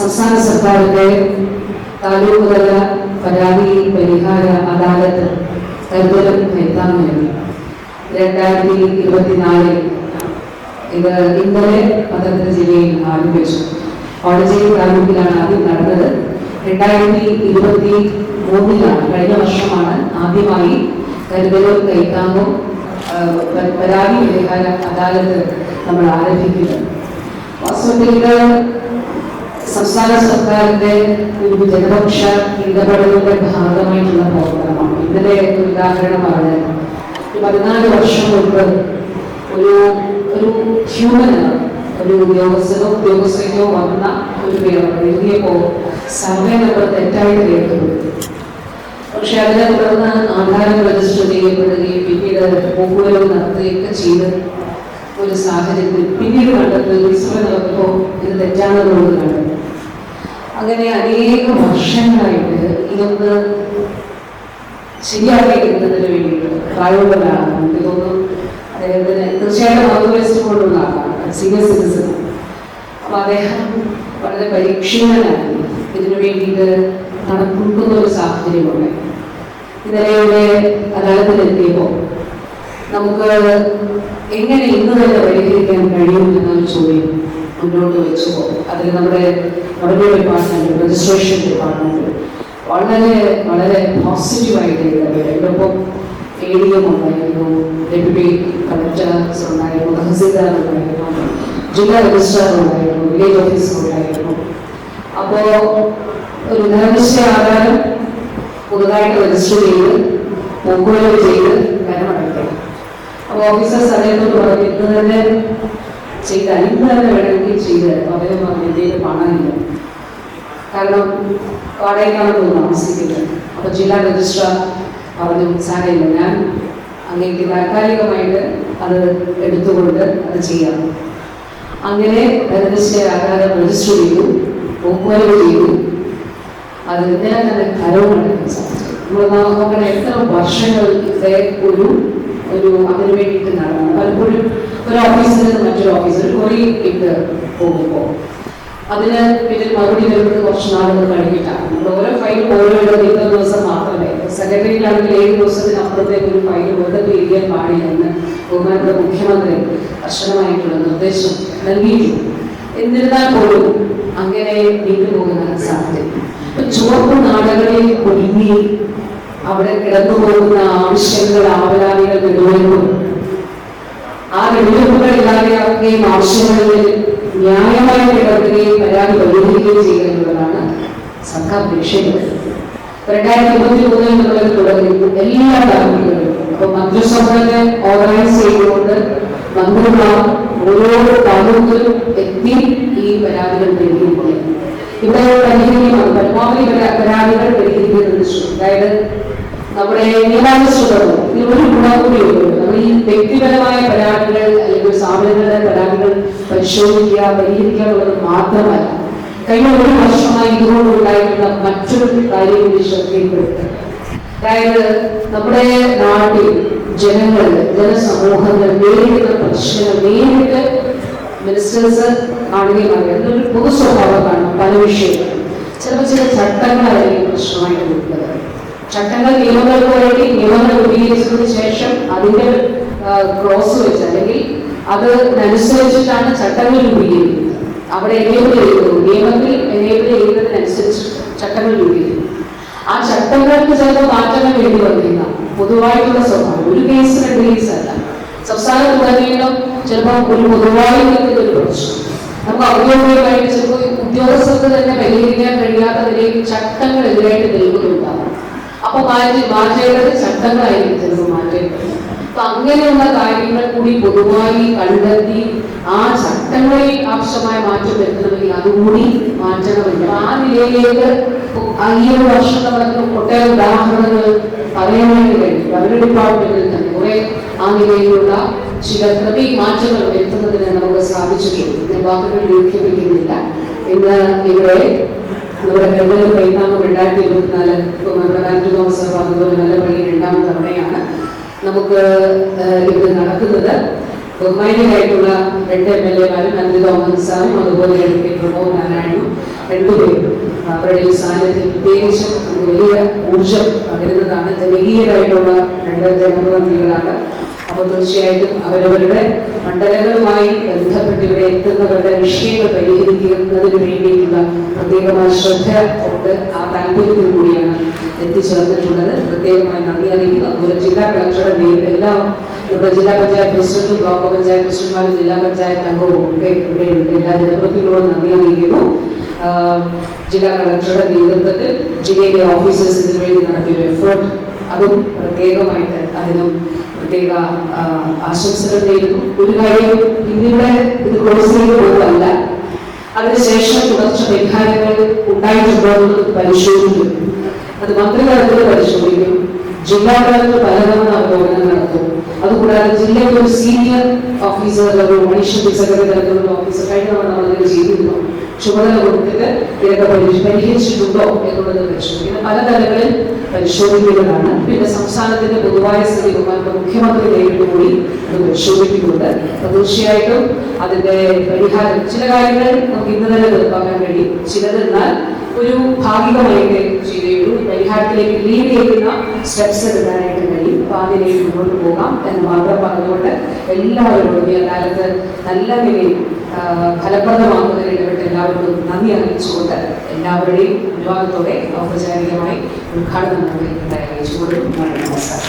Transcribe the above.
സംസ്ഥാന സർക്കാരിന്റെ താലൂക്ക് തല പരാതി പരിഹാര അദാലത്ത് കരുതലും കൈത്താങ്ങലും രണ്ടായിരത്തി ഇരുപത്തിനാലിൽ ഇത് ഇന്നലെ പത്തനംതിട്ട ജില്ലയിൽ ആരംഭിച്ചു. കോളേജ് താലൂക്കിലാണ് ആദ്യം നടന്നത്. രണ്ടായിരത്തി ഇരുപത്തി മൂന്നിലാണ് കഴിഞ്ഞ വർഷമാണ് ആദ്യമായി കരുതലും കൈത്താങ്ങും പരാതി പരിഹാര അദാലത്ത് നമ്മൾ ആരംഭിക്കുന്നത്. വാസ്തവത്തിൽ സംസ്ഥാന സർക്കാരിന്റെ ഒരു ജനപക്ഷ ഇടപെടലുകളുടെ ഭാഗമായിട്ടുള്ള പ്രോഗ്രാമാണ് ഇതിന്റെ ഉദാഹരണം പറഞ്ഞാൽ പതിനാല് വർഷം മുൻപ് ഒരു ഒരു ഹ്യൂമന ഒരു ഉദ്യോഗസ്ഥനോ ഉദ്യോഗസ്ഥനോ വന്ന ഒരു പേര് എഴുതിയപ്പോൾ സർവേ നമ്പർ തെറ്റായിട്ട് രേഖപ്പെടുത്തി പക്ഷെ അതിനെ തുടർന്ന് ആധാരം രജിസ്റ്റർ ചെയ്യപ്പെടുകയും പിന്നീട് പോക്കുവരവ് നടത്തുകയൊക്കെ ചെയ്ത് ഒരു സാഹചര്യത്തിൽ പിന്നീട് കണ്ടത് വർഷങ്ങളായിട്ട് ഇതൊന്ന് ശരിയാക്കിയെടുക്കുന്നതിന് വേണ്ടിയിട്ട് പ്രായോഗികളാണ് ഇതൊന്ന് അദ്ദേഹത്തിന് തീർച്ചയായിട്ടും മറുവയസ്സ് കൊണ്ടുള്ള ആളാണ് സീനിയർ സിറ്റിസൺ അപ്പൊ അദ്ദേഹം വളരെ പരീക്ഷീണനായിരുന്നു ഇതിനു വേണ്ടിയിട്ട് നടക്കുന്ന ഒരു സാഹചര്യമുണ്ട്. ഇന്നലെയുടെ അദാലത്തിലെത്തിയപ്പോൾ നമുക്ക് എങ്ങനെ ഇന്ന് തന്നെ പരിഹരിക്കാൻ കഴിയും എന്നൊരു ചോദ്യം. മുന്നോട്ട് വെച്ചു അതിൽ നമ്മുടെ റവന്യൂ ഡിപ്പാർട്ട്മെന്റ് രജിസ്ട്രേഷൻ ഡിപ്പാർട്ട്മെന്റ് വളരെ വളരെ പോസിറ്റീവായിട്ട് ഇടപെടും എ ഉണ്ടായിരുന്നു. ഡെപ്യൂട്ടി കളക്ടേഴ്സ് ഉണ്ടായിരുന്നു തഹസീൽദാർ ഉണ്ടായിരുന്നു ജില്ലാ രജിസ്ട്രാർ ഉണ്ടായിരുന്നു വില്ലേജ് ഓഫീസർ ഉണ്ടായിരുന്നു. അപ്പോൾ ഒരു നിരനിശ്ചയ ആധാരം പുതുതായിട്ട് രജിസ്റ്റർ ചെയ്ത് പോകുകയോ ചെയ്ത് അപ്പോൾ ഓഫീസേഴ്സ് അദ്ദേഹത്തോട് ഇന്ന് തന്നെ ഇന്ന് തന്നെ വേണമെങ്കിൽ ചെയ്ത് അദ്ദേഹം പറഞ്ഞു എന്തെങ്കിലും പണമില്ല. കാരണം വാടകയ്ക്കാണ് തോന്നുന്നു താമസിക്കുന്നത്. അപ്പോൾ ജില്ലാ രജിസ്ട്രാർ പറഞ്ഞു സാരമില്ല ഞാൻ അങ്ങേക്ക് താൽക്കാലികമായിട്ട് അത് എടുത്തുകൊണ്ട് അത് ചെയ്യാം. അങ്ങനെ രജിസ്റ്റർ ആധാരം രജിസ്റ്റർ ചെയ്തു ഒപ്പുവരവ് ചെയ്തു. അത് ഞാൻ തന്നെ കരവുണ്ടാക്കാൻ സാധിച്ചു എത്ര വർഷങ്ങൾ ഒരു ഒരു അതിനു വേണ്ടിയിട്ട് നടന്നു. പലപ്പോഴും ഒരു ഓഫീസിൽ നിന്ന് മറ്റൊരു ഓഫീസിൽ ഒരു ഇട്ട് പോകുമ്പോൾ. അതിന് പിന്നെ മറുപടി വരുന്നത് കുറച്ച് നാളുകൾ കഴിഞ്ഞിട്ടാണ്. നമ്മൾ ഓരോ ഫയൽ ഓരോ ഇത്ര ദിവസം മാത്രമേ സെക്രട്ടറിയിലാണെങ്കിൽ ഏഴ് ദിവസത്തിനപ്പുറത്തേക്ക് ഒരു ഫയൽ വെറുതെ പിരിക്കാൻ പാടില്ലെന്ന് ബഹുമാനപ്പെട്ട മുഖ്യമന്ത്രി കർശനമായിട്ടുള്ള നിർദ്ദേശം നൽകിയിട്ടുണ്ട് എന്നിരുന്നാൽ പോലും അങ്ങനെ നീണ്ടുപോകുന്ന സാഹചര്യം. ചുവപ്പ് നാടുകളിൽ കുടുങ്ങി അവിടെ കിടന്നു പോകുന്ന ആവശ്യങ്ങൾ ആവലാതികൾ നെടുവെടുപ്പും നെടുവെടുപ്പുകൾ ഇല്ലാതെയാക്കുകയും ആവശ്യങ്ങളിൽ ന്യായമായി ഇടപെടുകയും പരാതി പരിഹരിക്കുകയും ചെയ്യുക എന്നുള്ളതാണ് സർക്കാർ ലക്ഷ്യമിടുന്നത്. രണ്ടായിരത്തി ഇരുപത്തി മൂന്നിൽ നമ്മളത് തുടങ്ങി എല്ലാ താല്പര്യങ്ങളും അപ്പൊ മന്ത്രിസഭയെ ഓർഗനൈസ് ചെയ്തുകൊണ്ട് മന്ത്രിമാർ ഓരോ താലൂക്കിലും എത്തി ഈ പരാതികൾ പരിഹരിക്കുക ഇവിടെ പരിഹരിക്കുന്നത് പരമാവധി പരാ- പരാതികൾ പരിഹരിക്കുന്നത് അതായത് നമ്മുടെ നിയമാനുസൃതം ഇതിൽ ഒരു ഗുണം കൂടിയുണ്ട് നമ്മൾ ഈ വ്യക്തിപരമായ പരാതികൾ അല്ലെങ്കിൽ സ്ഥാപനങ്ങളുടെ പരാതികൾ പരിശോധിക്കുക പരിഹരിക്കുക എന്നുള്ളത് മാത്രമല്ല കഴിഞ്ഞ ഒരു വർഷമായി ഇതുകൊണ്ടുണ്ടായിട്ടുള്ള മറ്റൊരു കാര്യം കൂടി ശ്രദ്ധയിൽപ്പെടുത്തുക. അതായത് നമ്മുടെ നാട്ടിൽ ജനങ്ങൾ ജനസമൂഹങ്ങൾ നേരിടുന്ന പ്രശ്നങ്ങൾ നേരിട്ട് മിനിസ്റ്റേഴ്സ് അറിയാം ഇതൊരു പൊതു സ്വഭാവമാണ് പല വിഷയങ്ങളും. ചിലപ്പോൾ ചില ചട്ടങ്ങളായിരിക്കും പ്രശ്നമായിട്ട് നിൽക്കുന്നത് ചട്ടങ്ങൾ നിയമങ്ങൾക്ക് വേണ്ടി നിയമങ്ങൾ രൂപീകരിച്ചതിന് ശേഷം അതിന്റെ ക്രോസ് വെച്ച് അല്ലെങ്കിൽ അതിനനുസരിച്ചിട്ടാണ് ചട്ടങ്ങൾ രൂപീകരിക്കുന്നത്. അവിടെ എനേബിൾ ചെയ്യുന്നു നിയമത്തിൽ എനേബിൾ ചെയ്യുന്നതിനനുസരിച്ച് ചട്ടങ്ങൾ രൂപീകരിക്കുന്നു. ആ ചട്ടങ്ങൾക്ക് ചിലപ്പോൾ മാറ്റങ്ങൾ വേണ്ടി വന്നിരിക്കാം. പൊതുവായിട്ടുള്ള സ്വഭാവം. ഒരു കേസ് രണ്ട് കേസ് അല്ല. സംസ്ഥാനത്തുടനീളം ചിലപ്പോൾ ഒരു പൊതുവായി നിൽക്കുന്ന ഒരു പ്രശ്നം നമുക്ക് ഔദ്യോഗികമായിട്ട് ചിലപ്പോൾ ഉദ്യോഗസ്ഥർക്ക് തന്നെ പരിഹരിക്കാൻ കഴിയാത്തതിലേക്ക് ചട്ടങ്ങൾ എതിരായിട്ട് നിൽക്കുന്നുണ്ടാവും അപ്പൊ മാറ്റി മാറ്റേണ്ടത് ശബ്ദങ്ങളായിരിക്കും ചിലപ്പോൾ മാറ്റേണ്ടത്. അപ്പൊ അങ്ങനെയുള്ള കാര്യങ്ങൾ കൂടി പൊതുവായി കണ്ടെത്തി ആ ചട്ടങ്ങളിൽ ആവശ്യമായ മാറ്റം വരുത്തണമെങ്കിൽ അതുകൂടി മാറ്റണമെങ്കിൽ. ആ നിലയിലേക്ക് ഈ ഒരു വർഷം നടക്കുന്ന ഒട്ടേറെ ഉദാഹരണങ്ങൾ പറയാനായിട്ട് കഴിഞ്ഞു. അവരുടെ ഡിപ്പാർട്ട്മെന്റിൽ തന്നെ കുറെ ആ നിലയിലുള്ള ചില പ്രതി മാറ്റങ്ങൾ വരുത്തുന്നതിന് നമുക്ക് സാധിച്ചിട്ടുണ്ട്. ഇതിന്റെ വാക്കുകൾ ദീർഘിപ്പിക്കുന്നില്ല ഇന്ന് ഇവിടെ നമ്മുടെ ഗവൺമെന്റ് കൈത്താങ്ങും രണ്ടായിരത്തി ഇരുപത്തിനാല് ഇപ്പൊ തോമസ് അതുപോലെ നല്ല പള്ളി രണ്ടാം തവണയാണ് നമുക്ക് ഇത് നടക്കുന്നത്. ബഹുമാനിയായിട്ടുള്ള രണ്ട് എം എൽ എമാരും നന്ദി തോമസ് സാറും അതുപോലെ എനിക്ക് പ്രമോദ് നാരായണനും രണ്ടുപേരും അവരുടെ ഈ സാന്നിധ്യം പ്രത്യേകിച്ചും വലിയ ഊർജം പകരുന്നതാണ്. ജനകീയരായിട്ടുള്ള രണ്ട് ജനപ്രതിനിധികളാണ് അപ്പോൾ തീർച്ചയായിട്ടും അവരവരുടെ മണ്ഡലങ്ങളുമായി ബന്ധപ്പെട്ട് ഇവിടെ എത്തുന്നവരുടെ വിഷയങ്ങൾ പരിഹരിക്കുന്നതിന് വേണ്ടിയിട്ടുള്ള പ്രത്യേകമായ ശ്രദ്ധ കൊണ്ട് ആ താല്പര്യത്തിൽ കൂടിയാണ് എത്തിച്ചേർന്നിട്ടുള്ളത്. പ്രത്യേകമായി നന്ദി അറിയിക്കുന്നു. അതുപോലെ ജില്ലാ കളക്ടറുടെ നേരിട്ട് എല്ലാ ഇവിടെ ജില്ലാ പഞ്ചായത്ത് പ്രസിഡന്റും ബ്ലോക്ക് പഞ്ചായത്ത് പ്രസിഡന്റുമാരും ജില്ലാ പഞ്ചായത്ത് അംഗവും ഒക്കെ ഇവിടെയുണ്ട് എല്ലാ ജനപ്രതിനിധികളോടും നന്ദി അറിയിക്കുന്നു. ജില്ലാ കളക്ടറുടെ നേതൃത്വത്തിൽ ജില്ലയിലെ ഓഫീസേഴ്സ് ഇതിനു വേണ്ടി നടത്തിയൊരു എഫേർട്ട്. അതും പ്രത്യേകമായിട്ട് അതിനും പ്രത്യേക ആശംസകൾ നേരുന്നു. ഒരു കാര്യം ഇന്നിവിടെ ഇത് ക്ലോസ് ചെയ്ത് പോകുന്നതല്ല അതിനുശേഷം തുടർച്ച പരിഹാരങ്ങൾ ഉണ്ടായിട്ടുണ്ടോ എന്നുള്ളത് പരിശോധിക്കും. അത് മന്ത്രിതലത്തിൽ പരിശോധിക്കും. ജില്ലാ തലത്തിൽ പലതവണ അവലോകനം നടത്തും. അതുകൂടാതെ ജില്ലയിൽ ഒരു സീനിയർ ഓഫീസർ അല്ലെങ്കിൽ മനുഷ്യ സെക്രട്ടറി തലത്തിലുള്ള ഓഫീസർ കഴിഞ്ഞ തവണ നമ്മൾ ചെയ്തിരുന്നു. ചുമതല കൊടുത്തിട്ട് ഇതൊക്കെ പരി- പരിഹരിച്ചിട്ടുണ്ടോ എന്നുള്ളത് പരിശോധിക്കുന്നത് പല തലങ്ങളിൽ പരിശോധിക്കുന്നതാണ് പിന്നെ സംസ്ഥാനത്തിന്റെ പൊതുവായ സ്ഥിതി ബഹുമാനത്തെ മുഖ്യമന്ത്രി നേരിട്ട് കൂടി അത് പരിശോധിക്കുന്നുണ്ട്. അപ്പൊ തീർച്ചയായിട്ടും അതിന്റെ പരിഹാരം ചില കാര്യങ്ങൾ നമുക്ക് ഇന്ന് തന്നെ തീർപ്പാക്കാൻ കഴിയും. ചിലതെന്നാൽ ഒരു ഭാഗികമായിട്ട് ചെയ്തേയുള്ളൂ പരിഹാരത്തിലേക്ക് ലീഡ് ചെയ്യുന്ന സ്റ്റെപ്സ് എടുക്കാനായിട്ട് കഴിയും. അപ്പൊ അതിലേക്ക് മുന്നോട്ട് പോകാം എന്ന് മാത്രം പറഞ്ഞുകൊണ്ട് എല്ലാവരോടും ഈ കാലത്ത് നല്ല നിലയിൽ ഫലപ്രദമാക്കുന്നതിന് ഇടപെട്ട് എല്ലാവരോടും നന്ദി അറിയിച്ചുകൊണ്ട് എല്ലാവരുടെയും അനുവാദത്തോടെ ഔപചാരികമായി ഉദ്ഘാടനം നടത്തി അറിയിച്ചുകൊണ്ട് നമസ്കാരം.